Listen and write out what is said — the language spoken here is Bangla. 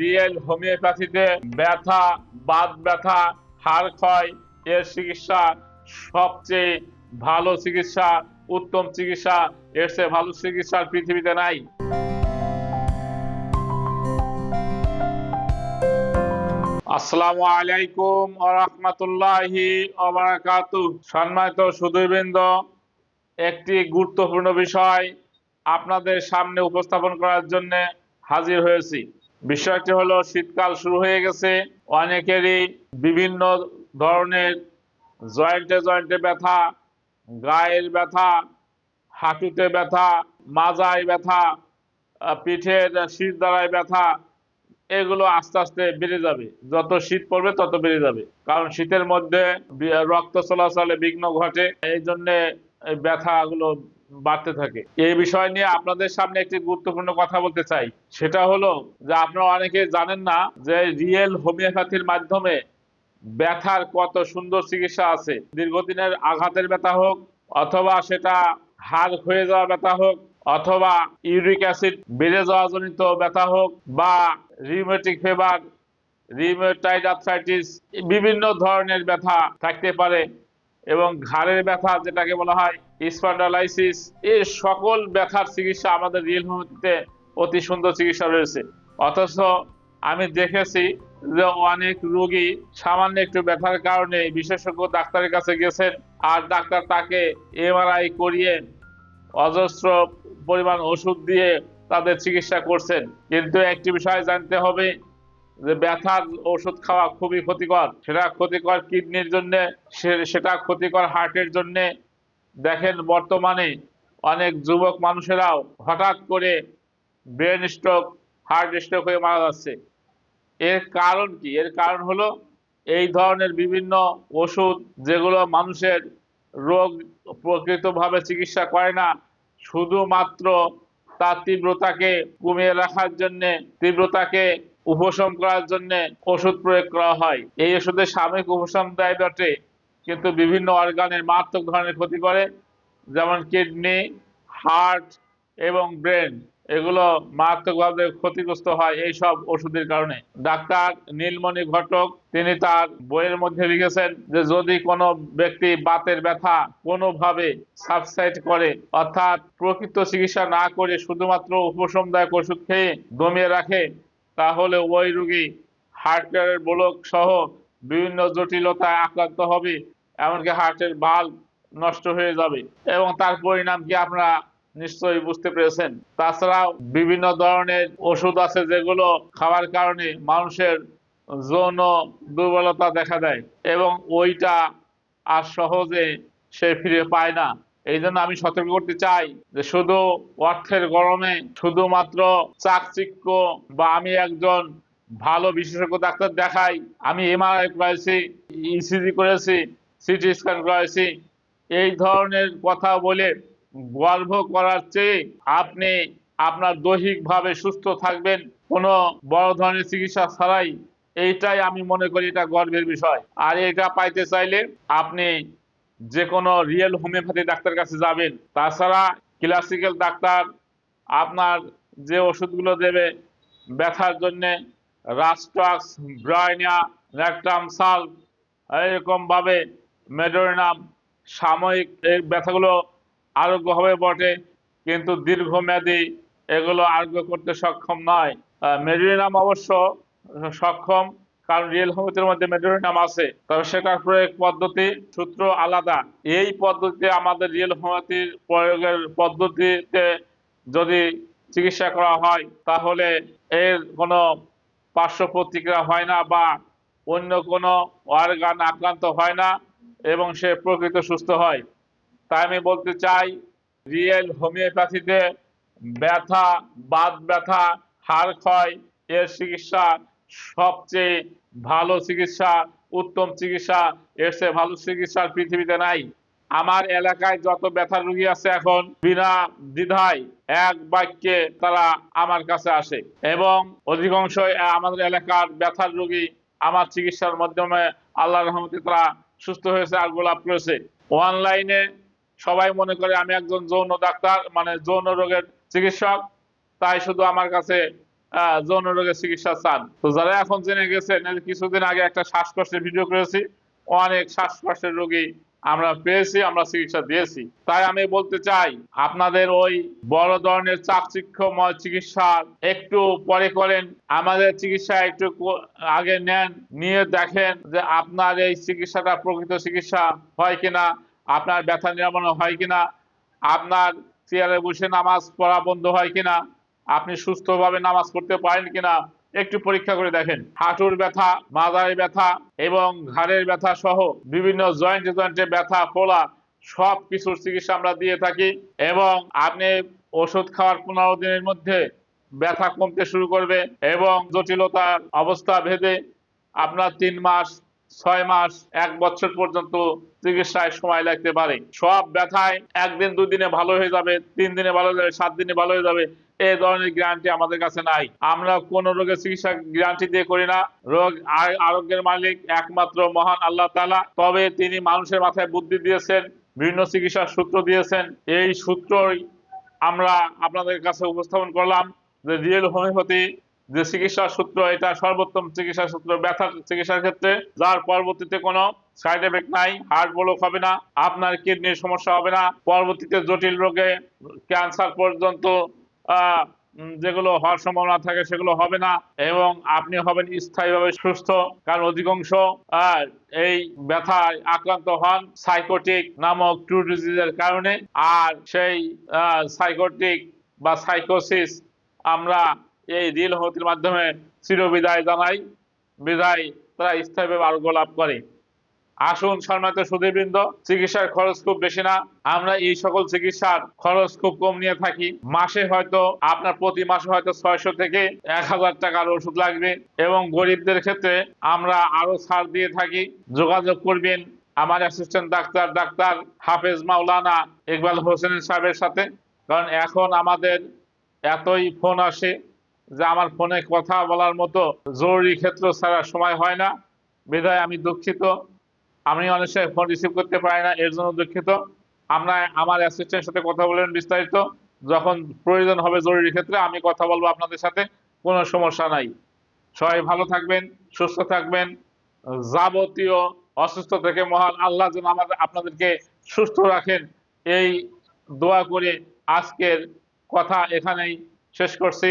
রিয়েল হোমিওপ্যাথিতে ব্যথা, বাত ব্যথা, হাড় ক্ষয় এর চিকিৎসা সবচেয়ে ভালো চিকিৎসা, উত্তম চিকিৎসা, এর চেয়ে ভালো চিকিৎসা পৃথিবীতে নাই। আসসালামু আলাইকুম রহমতুল্লাহি সম্মানিত সুদীবৃন্দ একটি গুরুত্বপূর্ণ বিষয় আপনাদের সামনে উপস্থাপন করার জন্য হাজির হয়েছি। বিষয়টি হলো, শীতকাল শুরু হয়ে গেছে। অনেকেরই বিভিন্ন ধরনের জয়েন্টে জয়েন্টে ব্যথা, গায়ের ব্যথা, হাঁটুতে ব্যথা, মাজায় ব্যথা পিঠের শীত দ্বারায় ব্যথা, এগুলো আস্তে আস্তে বেড়ে যাবে। যত শীত পড়বে তত বেড়ে যাবে। কারণ শীতের মধ্যে রক্ত চলাচলে বিঘ্ন ঘটে। এই জন্যে ব্যথাগুলো বাড়তে থাকে। এই বিষয় নিয়ে আপনাদের সামনে একটি গুরুত্বপূর্ণ কথা বলতে চাই। সেটা হলো যে আপনারা অনেকে জানেন না যে রিয়েল হোমিওপ্যাথির মাধ্যমে ব্যথার কত সুন্দর চিকিৎসা আছে। দীর্ঘদিনের আঘাতের ব্যথা হোক, অথবা সেটা হাড় ক্ষয়ে যাওয়া ব্যথা হোক, অথবা ইউরিক অ্যাসিড বেড়ে যাওয়া জনিত ব্যথা হোক, বা রিউমেটিক ফেভার রিউমেটাইড আর্থ্রাইটিস বিভিন্ন ধরনের ব্যথা থাকতে পারে। এবং ঘাড়ের ব্যথা যেটাকে বলা হয় স্পন্ডালাইসিস, এই সকল ব্যথার চিকিৎসা আমাদের রিয়েল হোমিওপ্যাথিতে অতি সুন্দর চিকিৎসা রয়েছে। অথচ আমি দেখেছি যে অনেক রোগী সামান্য একটু ব্যথার কারণে বিশেষজ্ঞ ডাক্তারের কাছে গেছেন আর ডাক্তার তাকে এমআরআই করিয়ে অজস্র পরিমাণ ওষুধ দিয়ে তাদের চিকিৎসা করছেন। কিন্তু একটি বিষয় জানতে হবে যে ব্যথার ওষুধ খাওয়া খুবই ক্ষতিকর। সেটা ক্ষতিকর কিডনির জন্য সেটা ক্ষতিকর হার্টের জন্য দেখেন বর্তমানে অনেক যুবক মানুষেরাও হঠাৎ করে ব্রেন স্ট্রোক, হার্ট স্ট্রোক হয়ে মারা যাচ্ছে। এর কারণ কি? এর কারণ হলো এই ধরনের বিভিন্ন ওষুধ যেগুলো মানুষের রোগ প্রকৃতভাবে চিকিৎসা করে না, শুধুমাত্র তার তীব্রতাকে কমিয়ে রাখার জন্য, তীব্রতাকে উপশম করার জন্যে ওষুধ প্রয়োগ করা হয়। এই ওষুধের সাময়িক উপশম দেয় বটে? কিন্তু বিভিন্ন অর্গানের মারাত্মক ধরনের ক্ষতি করে, যেমন কিডনি, হার্ট এবং ব্রেন। এগুলো মারাত্মকভাবে ক্ষতিগ্রস্ত হয় এই সব ওষুধের কারণে। ডাক্তার নীলমণি ঘটক, তিনি তার বইয়ের মধ্যে লিখেছেন যে, যদি কোনো ব্যক্তি বাতের ব্যথা কোনোভাবে সাবসাইড করে, অর্থাৎ প্রকৃত চিকিৎসা না করে শুধুমাত্র উপশমদায়ক ওষুধ খেয়ে দমিয়ে রাখে, তাহলে ওই রুগী হার্টের ব্লক সহ বিভিন্ন জটিলতায় আক্রান্ত হবে। এমনকি হার্টের ভালো নষ্ট হয়ে যাবে। এবং তার পরিণাম কি আপনারা নিশ্চয়ই বুঝতে পেরেছেন? তাছাড়াও বিভিন্ন ধরনের ওষুধ আছে যেগুলো খাওয়ার কারণে মানুষের যৌন দুর্বলতা দেখা দেয় এবং ওইটা আর সহজে সে ফিরে পায় না। এই জন্য আমি সতর্ক করতে চাই যে শুধু অর্থের গরমে শুধুমাত্র চাকচিক্য বা আমি একজন ভালো বিশেষজ্ঞ ডাক্তার দেখাই, আমি এমআরআই করেছি, ইসিজি করেছি সিটি স্ক্যান করেছি এই ধরনের কথা বলে গর্ব করার চেয়ে আপনি আপনার দৈহিকভাবে সুস্থ থাকবেন। কোনো বড় ধরনের চিকিৎসা ছাড়াই এইটাই আমি মনে করি এটা গর্বের বিষয়। আর এটা পাইতে চাইলে আপনি যে কোনো রিয়েল হোমিওপ্যাথি ডাক্তার কাছে যাবেন। তাছাড়া ক্লাসিক্যাল ডাক্তার আপনার যে ওষুধগুলো দেবে ব্যথার জন্যে রাস্টক্স, ব্রাইনিয়া ল্যাকটাম সাল এরকম ভাবে মেডোরিনাম সাময়িক এই ব্যথাগুলো আরোগ্য হবে বটে, কিন্তু দীর্ঘমেয়াদী এগুলো আরোগ্য করতে সক্ষম নয়। মেডোরিনাম অবশ্য সক্ষম, কারণ রিয়েল হোমিওপ্যাথির মধ্যে মেডোরিনাম আছে। তবে সেটার প্রয়োগ পদ্ধতি সূত্র আলাদা। এই পদ্ধতিতে আমাদের রিয়েল হোমিওপ্যাথির প্রয়োগের পদ্ধতিতে যদি চিকিৎসা করা হয়, তাহলে এর কোনো পার্শ্ব প্রতিক্রিয়া হয় না বা অন্য কোনো অর্গান আক্রান্ত হয় না। এবং সে প্রকৃত সুস্থ হয়। তাই আমি বলতে চাই, রিয়েল হোমিওপ্যাথিতে ব্যথা, বাত ব্যথা, হাড় ক্ষয়, এর চিকিৎসা সবচেয়ে ভালো চিকিৎসা, উত্তম চিকিৎসা, এর চেয়ে ভালো চিকিৎসা পৃথিবীতে নাই। আমার এলাকায় যত ব্যথার রোগী আছে এখন, বিনা দ্বিধায় এক বাক্যে তারা আমার কাছে আসে। এবং অধিকাংশ আমাদের এলাকার ব্যথার রোগী আমার চিকিৎসার মাধ্যমে আল্লাহ রহমতে তারা সুস্থ হয়েছে, আর গোলাপ করেছে অনলাইনে সবাই মনে করে আমি একজন যৌন ডাক্তার মানে যৌন রোগের চিকিৎসক, তাই শুধু আমার কাছে যৌন রোগের চিকিৎসা চান। তো যারা এখন জেনে গেছেন কিছুদিন আগে একটা শ্বাসকষ্টের ভিডিও করেছি। অনেক শ্বাসকষ্টের রোগী আমরা পেয়েছি, আমরা চিকিৎসা দিয়েছি। তাই আমি বলতে চাই, আপনাদের ওই বড় ধরনের চাকচিক্যময় চিকিৎসা একটু পরে করেন। আমাদের চিকিৎসা একটু আগে নেন, নিয়ে দেখেন যে আপনার এই চিকিৎসাটা প্রকৃত চিকিৎসা হয় কিনা, আপনার ব্যথা নিরাময় হয় কিনা, আপনার চেয়ারে বসে নামাজ পড়া বন্ধ হয় কিনা, আপনি সুস্থভাবে নামাজ পড়তে পারেন কিনা একটু পরীক্ষা করে দেখেন। হাঁটুর ব্যথা মাজায় ব্যথা এবং ঘাড়ের ব্যথা সহ বিভিন্ন জয়েন্ট জয়েন্টে ব্যথা, ফোলা সব কিছুর চিকিৎসা আমরা দিয়ে থাকি এবং আপনি ওষুধ খাওয়ার পনেরো দিনের মধ্যে ব্যথা কমতে শুরু করবে এবং জটিলতার অবস্থা ভেদে আপনার তিন মাস ছয় মাস, এক বছর পর্যন্ত চিকিৎসায় সময় লাগতে পারে। সব ব্যথায় একদিন, দুদিনে ভালো হয়ে যাবে, তিন দিনে ভালো হয়ে যাবে, সাত দিনে ভালো হয়ে যাবে, এই ধরনের গ্যারান্টি আমাদের কাছে নাই। আমরা কোন রোগের চিকিৎসা গ্যারান্টি দিয়ে করি না। রোগ আরোগ্যের মালিক একমাত্র মহান আল্লাহ তালা তবে তিনি মানুষের মাথায় বুদ্ধি দিয়েছেন, বিভিন্ন চিকিৎসার সূত্র দিয়েছেন। এই সূত্রই আমরা আপনাদের কাছে উপস্থাপন করলাম যে রিয়েল হোমিওপ্যাথি যে চিকিৎসা সূত্র, এটা সর্বোত্তম চিকিৎসা সূত্র ব্যথার চিকিৎসার ক্ষেত্রে, যার পরবর্তীতে কোনো সাইড এফেক্ট নাই হার্ট ব্লক হবে না, আপনার কিডনির সমস্যা হবে না, পরবর্তীতে জটিল রোগে ক্যান্সার পর্যন্ত যেগুলো হওয়ার সম্ভাবনা থাকে সেগুলো হবে না, এবং আপনি হবেন স্থায়ীভাবে সুস্থ, কারণ অধিকাংশ এই ব্যথায় আক্রান্ত হন সাইকোটিক নামক ট্রু ডিজিজের কারণে, আর সেই সাইকোটিক বা সাইকোসিস আমরা এই রিল হতির মাধ্যমে চিরবিদায় জানাই, বিদায় তারা স্থায়ীভাবে আরোগ্য লাভ করে। আসুন সম্মানিত সুদীবৃন্দ চিকিৎসার খরচ খুব বেশি না। আমরা এই সকল চিকিৎসার খরচ খুব কম নিয়ে থাকি। মাসে হয়তো, আপনার প্রতি মাসে হয়তো ছয়শো থেকে এক হাজার টাকার ওষুধ লাগবে এবং গরিবদের ক্ষেত্রে আমরা আরও ছাড় দিয়ে থাকি। যোগাযোগ করবেন আমার অ্যাসিস্ট্যান্ট ডাক্তার ডাক্তার হাফেজ মাওলানা ইকবাল হোসেনের সাহেবের সাথে। কারণ এখন আমাদের এতই ফোন আসে যে আমার ফোনে কথা বলার মতো জরুরি ক্ষেত্র ছাড়া সময় হয় না। বিধায় আমি দুঃখিত। আমি অনেক সময় ফোন রিসিভ করতে পারি না, এর জন্য দুঃখিত। আমরা আমার অ্যাসিস্ট্যান্টের সাথে কথা বলবেন বিস্তারিত। যখন প্রয়োজন হবে জরুরি ক্ষেত্রে আমি কথা বলব আপনাদের সাথে, কোনো সমস্যা নাই। সবাই ভালো থাকবেন, সুস্থ থাকবেন। যাবতীয় অসুস্থ থেকে মহান আল্লাহ যেন আমাদের, আপনাদেরকে সুস্থ রাখেন। এই দোয়া করে আজকের কথা এখানেই শেষ করছি।